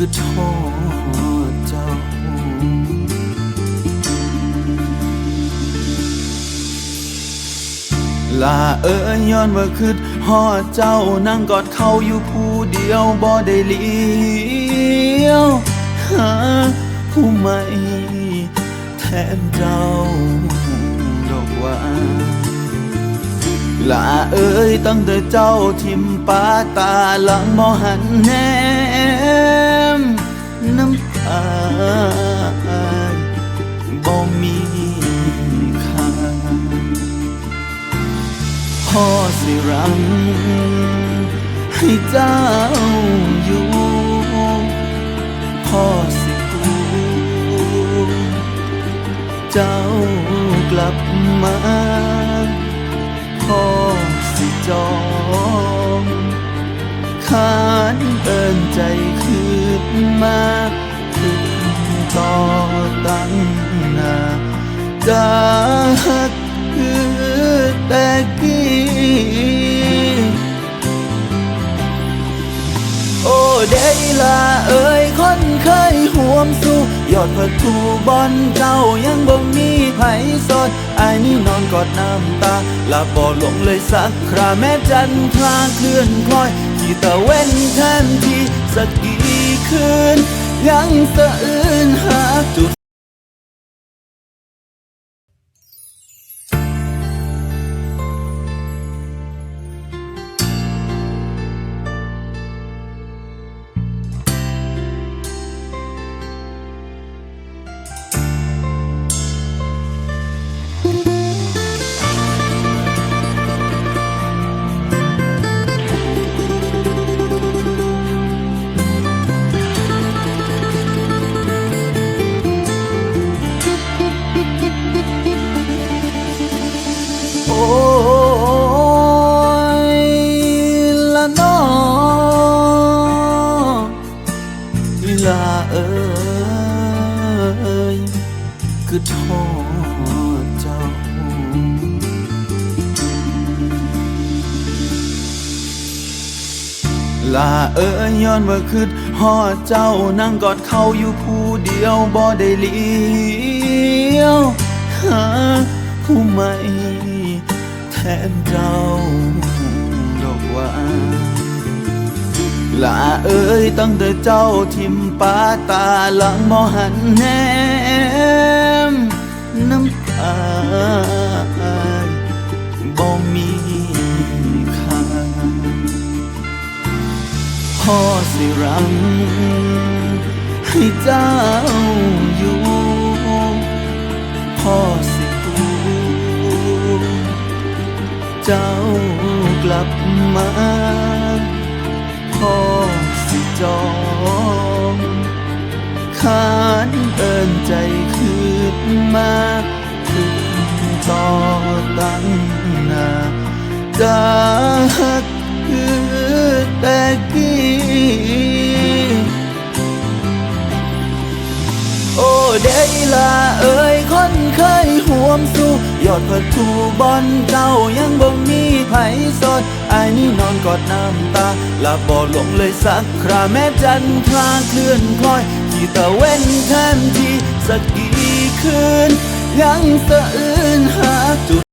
คือโทษเจ้า ลาเอ้ยย้อนว่าคืดฮอดเจ้านั่งกอดเขาอยู่ผู้เดียวบ่ได้เลี้ยวหาผู้ใหม่แทนเจ้าดอกว่าลาเอ้ยตั้งแต่เจ้าทิมปาตาหลังมอหันแนม น้ำตาบ่มีค่าพ่อสิรังให้เจ้าอยู่พ่อสิกูเจ้ากลับมาพ่อสิจองขานเอินใจ มาถึงต่อตั้งนาจากคือแต่กี้โอ้เดยลาเอ้ยคนเคยห่วมสู้ยอดประตูบอนเจ้ายังบ่มีไผสดไอ้นี่นอนกอดน้ำตาลาบ่ลงเลยสักคราแม้จันทราเคลื่อนคล้อย ที่ตะเว้นแทนที่ สักกี่คืน ยังสะอื้นหาจุด คือโทษเจ้า ลาเอ้ยย้อนว่าคืดฮอดเจ้านั่งกอดเขาอยู่ผู้เดียวบ่ได้เลี้ยวหาผู้ใหม่แทนเจ้าดอกว่าลาเอ้ยตั้งแต่เจ้าทิมปาตาหลังมอหันแน มน้ำตาบ่มีค่าพ่อสิรังให้เจ้าอยู่พ่อสิกูเจ้ากลับมาพ่อสิจองขานเอินใจคืนมา จากคือแต่กี้โอ้เดยลาเอ้ยคนเคยห่วมสู้ยอดประตูบอนเจ้ายังบ่มีไผสดไอ้ายนี่นอนกอดน้ำตาลาบ่ลงเลยสักคราแม้จันทราเคลื่อนคล้อยที่ตะเว้นแทนที่สักกี่คืน ยังสะอื้นหาจุด